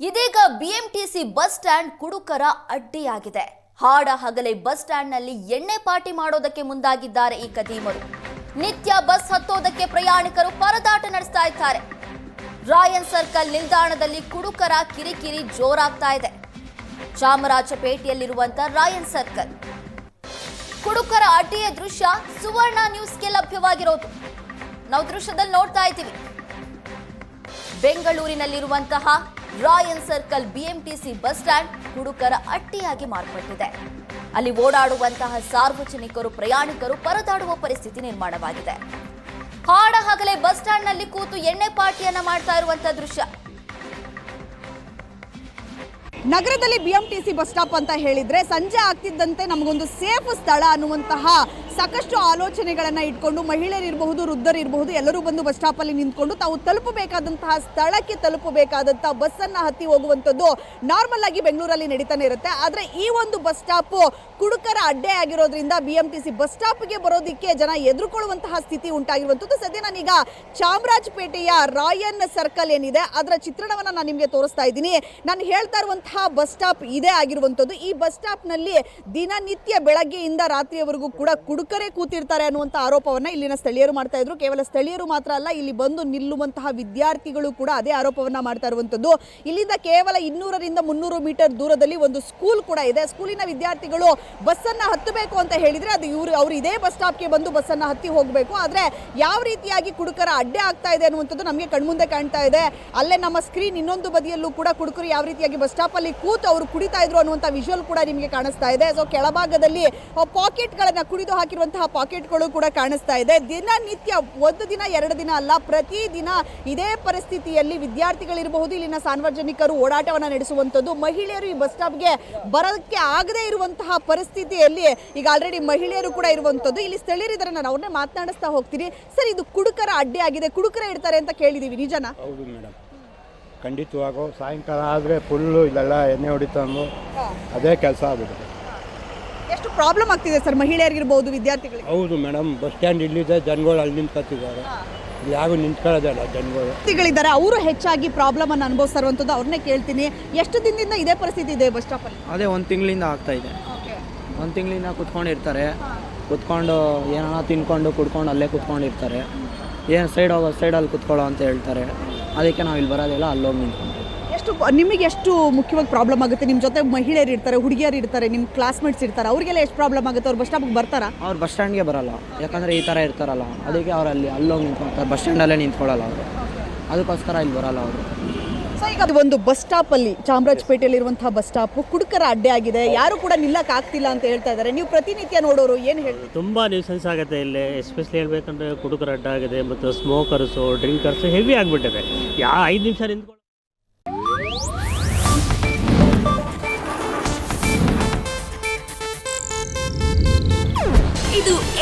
ಇದೀಗ BMTC bus stand ಕುಡುಕರ ಅಡ್ಡಿಯಾಗಿದೆ. ಹಾಡ ಹಗಲೆ ಬಸ್ ಸ್ಟ್ಯಾಂಡ್ನಲ್ಲಿ ಎಣ್ಣೆ ಪಾಟಿ ಮಾಡೋದಕ್ಕೆ ಮುಂದಾಗಿದ್ದಾರೆ ಈ ಕದೀಮರು. ನಿತ್ಯ ಬಸ್ ಹತ್ತೋದಕ್ಕೆ ಪ್ರಯಾಣಿಕರು ಪರದಾಟ ನಡೆಸ್ತಾ ಇದ್ದಾರೆ. ರಾಯನ್ ಸರ್ಕಲ್ ನಿಲ್ದಾಣದಲ್ಲಿ ಕುಡುಕರ ಕಿರಿಕಿರಿ ಜೋರಾಗ್ತಾ ಇದೆ. ಚಾಮರಾಜಪೇಟೆಯಲ್ಲಿರುವಂತ ರಾಯನ್ ಸರ್ಕಲ್. ಕುಡುಕರ ಅಡ್ಡಿಯ ದೃಶ್ಯ ಸುವರ್ಣ ನ್ಯೂಸ್ಗೆ ಲಭ್ಯವಾಗಿರೋದು. ನಾವು ದೃಶ್ಯದಲ್ಲಿ ನೋಡ್ತಾ ಇದ್ದೀವಿ. ಬೆಂಗಳೂರಿನಲ್ಲಿರುವಂತಹ Rayan circle BMTC bus stand ಹುಡುಕರ ಅಟ್ಟಿಯಾಗಿ ಮಾರ್ಪಟ್ಟಿದೆ. ಅಲ್ಲಿ ಓಡಾಡುವಂತಹ ಸಾರ್ವಜನಿಕರು, ಪ್ರಯಾಣಿಕರು ಪರದಾಡುವ ಪರಿಸ್ಥಿತಿ ನಿರ್ಮಾಣವಾಗಿದೆ. ಹಾಡ ಹಗಲೇ ಬಸ್ ಸ್ಟ್ಯಾಂಡ್ನಲ್ಲಿ ಕೂತು ಎಣ್ಣೆ ಪಾರ್ಟಿಯನ್ನ ಮಾಡ್ತಾ ಇರುವಂತಹ ದೃಶ್ಯ. ನಗರದಲ್ಲಿ B M T C bus stop ಅಂತ ಹೇಳಿದ್ರೆ ಸಂಜೆ ಆಗ್ತಿದ್ದಂತೆ ನಮಗೊಂದು ಸೇಫ್ ಸ್ಥಳ ಅನ್ನುವಂತಹ ಸಾಕಷ್ಟು ಆಲೋಚನೆಗಳನ್ನ ಇಟ್ಕೊಂಡು ಮಹಿಳೆಯರಿರಬಹುದು, ವೃದ್ಧರಿರಬಹುದು, ಎಲ್ಲರೂ ಬಂದು ಬಸ್ ಸ್ಟಾಪ್ ಅಲ್ಲಿ ನಿಂತ್ಕೊಂಡು ತಾವು ತಲುಪಬೇಕಾದಂತಹ ಸ್ಥಳಕ್ಕೆ ತಲುಪಬೇಕಾದಂತಹ ಬಸ್ ಅನ್ನ ಹತ್ತಿ ಹೋಗುವಂಥದ್ದು ನಾರ್ಮಲ್ ಆಗಿ ಬೆಂಗಳೂರಲ್ಲಿ ನಡೀತಾನೆ ಇರುತ್ತೆ. ಆದರೆ ಈ ಒಂದು ಬಸ್ ಸ್ಟಾಪ್ ಕುಡುಕರ ಅಡ್ಡೆ ಆಗಿರೋದ್ರಿಂದ B M T C bus ಬರೋದಿಕ್ಕೆ ಜನ ಎದುರುಕೊಳ್ಳುವಂತಹ ಸ್ಥಿತಿ ಉಂಟಾಗಿರುವಂಥದ್ದು. ಸದ್ಯ ನಾನೀಗ ಚಾಮರಾಜಪೇಟೆಯ ರಾಯನ್ ಸರ್ಕಲ್ ಏನಿದೆ, ಅದರ ಚಿತ್ರಣವನ್ನ ನಾನು ನಿಮಗೆ ತೋರಿಸ್ತಾ ಇದ್ದೀನಿ. ನಾನು ಹೇಳ್ತಾ ಇರುವಂತಹ ಬಸ್ ಸ್ಟಾಪ್ ಇದೇ ಆಗಿರುವಂಥದ್ದು. ಈ ಬಸ್ ಸ್ಟಾಪ್ನಲ್ಲಿ ದಿನನಿತ್ಯ ಬೆಳಗ್ಗೆಯಿಂದ ರಾತ್ರಿಯವರೆಗೂ ಕೂಡ ಕುಡುಕರೇ ಕೂತಿರ್ತಾರೆ ಅನ್ನುವಂಥ ಆರೋಪವನ್ನು ಇಲ್ಲಿನ ಸ್ಥಳೀಯರು ಮಾಡ್ತಾ ಇದ್ರು. ಕೇವಲ ಸ್ಥಳೀಯರು ಮಾತ್ರ ಅಲ್ಲ, ಇಲ್ಲಿ ಬಂದು ನಿಲ್ಲುವಂತಹ ವಿದ್ಯಾರ್ಥಿಗಳು ಕೂಡ ಅದೇ ಆರೋಪವನ್ನ ಮಾಡ್ತಾ ಇರುವಂಥದ್ದು ಇಲ್ಲಿಂದ ಕೇವಲ ಇನ್ನೂರರಿಂದ ಮುನ್ನೂರು ಮೀಟರ್ ದೂರದಲ್ಲಿ ಒಂದು ಸ್ಕೂಲ್ ಕೂಡ ಇದೆ. ಸ್ಕೂಲಿನ ವಿದ್ಯಾರ್ಥಿಗಳು ಬಸ್ಸನ್ನ ಹತ್ತಬೇಕು ಅಂತ ಹೇಳಿದ್ರೆ ಅದು ಇವರು, ಅವರು ಇದೇ ಬಸ್ ಸ್ಟಾಪ್ಗೆ ಬಂದು ಬಸ್ಸನ್ನ ಹತ್ತಿ ಹೋಗಬೇಕು. ಆದ್ರೆ ಯಾವ ರೀತಿಯಾಗಿ ಕುಡುಕರ ಅಡ್ಡೆ ಆಗ್ತಾ ಇದೆ ಅನ್ನುವಂಥದ್ದು ನಮಗೆ ಕಣ್ಮುಂದೆ ಕಾಣ್ತಾ ಇದೆ. ಅಲ್ಲೇ ನಮ್ಮ ಸ್ಕ್ರೀನ್ ಇನ್ನೊಂದು ಬದಿಯಲ್ಲೂ ಕೂಡ ಕುಡುಕರು ಯಾವ ರೀತಿಯಾಗಿ ಬಸ್ ಸ್ಟಾಪ್ ಅಲ್ಲಿ ಕೂತು ಅವರು ಕುಡಿತಾ ಇದ್ರು ಅನ್ನುವಂಥ ವಿಜುವಲ್ ಕೂಡ ನಿಮಗೆ ಕಾಣಿಸ್ತಾ ಇದೆ. ಸೊ ಕೆಳಭಾಗದಲ್ಲಿ ಪಾಕೆಟ್ಗಳನ್ನು ಕುಡಿದು ಹಾಕಿರುವಂತಹ ಪಾಕೆಟ್ಗಳು ಕೂಡ ಕಾಣಿಸ್ತಾ ಇದೆ. ದಿನನಿತ್ಯ ಒಂದು ದಿನ ಎರಡು ದಿನ ಅಲ್ಲ ಪ್ರತಿ ದಿನ ಇದೇ ಪರಿಸ್ಥಿತಿಯಲ್ಲಿ ವಿದ್ಯಾರ್ಥಿಗಳಿರಬಹುದು ಇಲ್ಲಿನ ಸಾರ್ವಜನಿಕರು ಓಡಾಟವನ್ನು ನಡೆಸುವಂಥದ್ದು. ಮಹಿಳೆಯರು ಈ ಬಸ್ ಸ್ಟಾಪ್ಗೆ ಬರೋಕ್ಕೆ ಆಗದೇ ಇರುವಂತಹ ಪರಿಸ್ಥಿತಿಯಲ್ಲಿ ಈಗ ಆಲ್ರೆಡಿ ಮಹಿಳೆಯರು ಕೂಡ ಇರುವಂಥದ್ದು. ಇಲ್ಲಿ ಸ್ಥಳೀಯರಿದ್ದಾರೆ ನಾನು ಅವ್ರನ್ನೇ ಮಾತನಾಡಿಸ್ತಾ ಹೋಗ್ತೀನಿ. ಸರ್ ಇದು ಕುಡುಕರ ಅಡ್ಡೆ ಆಗಿದೆ. ಕುಡುಕರ ಇಡ್ತಾರೆ ಅಂತ ಕೇಳಿದೀವಿ. ನಿಜನಾ? ಹೌದು ಮೇಡಮ್ ಖಂಡಿತವಾಗೂ ಸಾಯಂಕಾಲ ಆದರೆ ಫುಲ್ಲು ಇಲ್ಲೆಲ್ಲ ಎಣ್ಣೆ ಹೊಡಿತಾನು ಅದೇ ಕೆಲಸ ಆಗುತ್ತೆ ಎಷ್ಟು ಪ್ರಾಬ್ಲಮ್ ಆಗ್ತಿದೆ ಸರ್ ಮಹಿಳೆಯರಿಗಿರ್ಬೋದು ವಿದ್ಯಾರ್ಥಿಗಳಿಗೆ? ಹೌದು ಮೇಡಮ್ ಬಸ್ ಸ್ಟ್ಯಾಂಡ್ ಇಲ್ಲಿದೆ ಜನಗಳು ಅಲ್ಲಿ ನಿಂತ್ಕೊತಿದ್ದಾರೆ ಇಲ್ಲಿ ಯಾರು ನಿಂತ್ಕೊಳ್ಳೋದಲ್ಲ ಜನಗಳು. ವ್ಯಕ್ತಿಗಳಿದ್ದಾರೆ ಅವರು ಹೆಚ್ಚಾಗಿ ಪ್ರಾಬ್ಲಮ್ ಅನ್ನು ಅನುಭವಿಸಿರುವಂಥದ್ದು ಅವ್ರನ್ನೇ ಕೇಳ್ತೀನಿ. ಎಷ್ಟು ದಿನದಿಂದ ಇದೇ ಪರಿಸ್ಥಿತಿ ಇದೆ ಬಸ್ ಸ್ಟಾಪಲ್ಲಿ ಅದೇ ಒಂದು ತಿಂಗಳಿಂದ ಆಗ್ತಾ ಇದೆ. ಒಂದು ತಿಂಗಳಿಂದ ಕುತ್ಕೊಂಡಿರ್ತಾರೆ ಕುತ್ಕೊಂಡು ಏನೋ ತಿನ್ಕೊಂಡು ಕುಡ್ಕೊಂಡು ಅಲ್ಲೇ ಕುತ್ಕೊಂಡಿರ್ತಾರೆ ಏನು ಸೈಡ್ ಹೋಗೋ ಸೈಡಲ್ಲಿ ಕುತ್ಕೊಳ್ಳೋ ಅಂತ ಹೇಳ್ತಾರೆ. ಅದಕ್ಕೆ ನಾವು ಇಲ್ಲಿ ಬರೋದಿಲ್ಲ ಅಲ್ಲೋಗಿ ನಿಂತ್ಕೊಂಡು. ಎಷ್ಟು ನಿಮಗೆ ಎಷ್ಟು ಮುಖ್ಯವಾಗಿ ಪ್ರಾಬ್ಲಮ್ ಆಗುತ್ತೆ? ನಿಮ್ಮ ಜೊತೆ ಮಹಿಳೆಯರು ಇರ್ತಾರೆ ಹುಡುಗಿಯರು ಇರ್ತಾರೆ ನಿಮ್ಮ ಕ್ಲಾಸ್ಮೇಟ್ಸ್ ಇರ್ತಾರೆ ಅವರಿಗೆಲ್ಲ ಎಷ್ಟು ಪ್ರಾಬ್ಲಮ್ ಆಗುತ್ತೆ? ಅವ್ರು ಬಸ್ ಸ್ಟಾಪ್ಗೆ ಬರ್ತಾರಾ? ಅವ್ರು ಬಸ್ ಸ್ಟ್ಯಾಂಡ್ಗೆ ಬರಲ್ಲ. ಯಾಕಂದರೆ ಈ ಥರ ಇರ್ತಾರಲ್ಲ. ಅದಕ್ಕೆ ಅವ್ರು ಅಲ್ಲಿ ಅಲ್ಲೋಗಿ ನಿಂತ್ಕೊಳ್ತಾರೆ ಬಸ್ ಸ್ಟ್ಯಾಂಡಲ್ಲೇ ನಿಂತ್ಕೊಳ್ಳಲ್ಲ ಅವರು. ಅದಕ್ಕೋಸ್ಕರ ಇಲ್ಲಿ ಬರಲ್ಲ ಅವರು. ಸೊ ಈಗ ಒಂದು ಬಸ್ ಸ್ಟಾಪ್ ಅಲ್ಲಿ ಚಾಮರಾಜಪೇಟೆಯಲ್ಲಿರುವಂತಹ ಬಸ್ ಸ್ಟಾಪ್ ಕುಡುಕರ ಅಡ್ಡೆ ಆಗಿದೆ. ಯಾರು ಕೂಡ ನಿಲ್ಲಕ್ಕೆ ಆಗ್ತಿಲ್ಲ ಅಂತ ಹೇಳ್ತಾ ಇದ್ದಾರೆ. ನೀವು ಪ್ರತಿನಿತ್ಯ ನೋಡೋರು ಏನು ಹೇಳ್ತೀವಿ ತುಂಬ ನ್ಯೂಸೆನ್ಸ್ ಆಗುತ್ತೆ ಇಲ್ಲಿ. ಎಸ್ಪೆಷಲಿ ಹೇಳ್ಬೇಕಂದ್ರೆ ಕುಡುಕರ ಅಡ್ಡ ಆಗಿದೆ ಮತ್ತು ಸ್ಮೋಕರ್ಸು ಡ್ರಿಂಕರ್ಸು ಹೆವಿ ಆಗಿಬಿಟ್ಟಿದೆ. ಯಾ ಐದು ನಿಮಿಷ ನಿಂತ್ಕೊಂಡು